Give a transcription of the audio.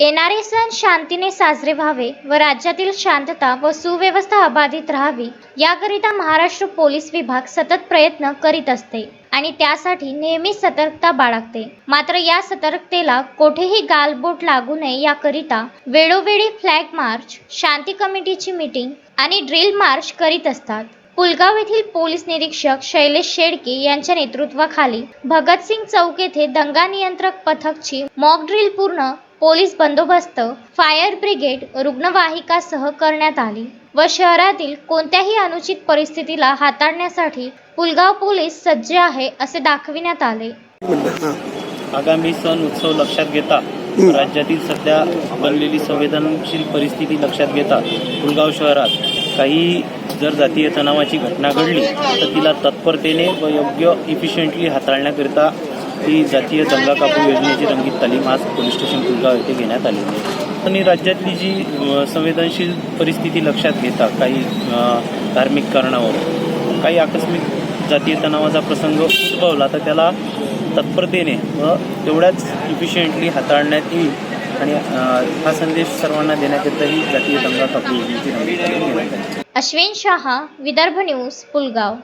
येणारे सण शांतीने साजरे व्हावे व राज्यातील शांतता व सुव्यवस्था अबाधित राहावी याकरिता महाराष्ट्र पोलीस विभाग सतत प्रयत्न करीत असते आणि त्यासाठी नेहमीच सतर्कता बाळगते. मात्र या सतर्कतेला कोठेही गालबोट लागू नये याकरिता वेळोवेळी फ्लॅग मार्च शांती कमिटीची मीटिंग आणि ड्रिल मार्च करीत असतात. पुलगाव येथील पोलीस निरीक्षक शैलेश शेडके यांच्या नेतृत्वाखाली भगतसिंग चौक येथे दंगा नियंत्रक पथकची मॉक ड्रिल पूर्ण पोलीस बंदोबस्त फायर ब्रिगेड रुग्णवाहिकासह करण्यात आली. व शहरातील कोणत्याही अनुचित परिस्थितीला हाताळण्यासाठी पुलगाव पोलीस सज्ज आहे असे दाखविण्यात आले. आगामी सण उत्सव लक्षात घेता राज्यातील सध्या बनलेली संवेदनशील परिस्थिती लक्षात घेता पुलगाव शहरात काही जर जातीय तणावाची घटना घडली तर तिला तत्परतेने व योग्य इफिशियंटली हाताळण्याकरिता ही जातीय दंगा कापू योजनेची रंगीत तालीम आज पोलीस स्टेशन पुलगाव येथे घेण्यात आली आहे. आणि राज्यातली जी संवेदनशील परिस्थिती लक्षात घेता काही धार्मिक कारणावर काही आकस्मिक जातीय तणावाचा प्रसंग उद्भवला तर त्याला तत्परतेने व तेवढ्याच इफिशियंटली हाताळण्यात येईल आणि हा संदेश सर्वांना देण्याकरिता ही जातीय दंगा कापू योजनेची रंगीत तालीम अश्विन शहा विदर्भ न्यूज पुलगाव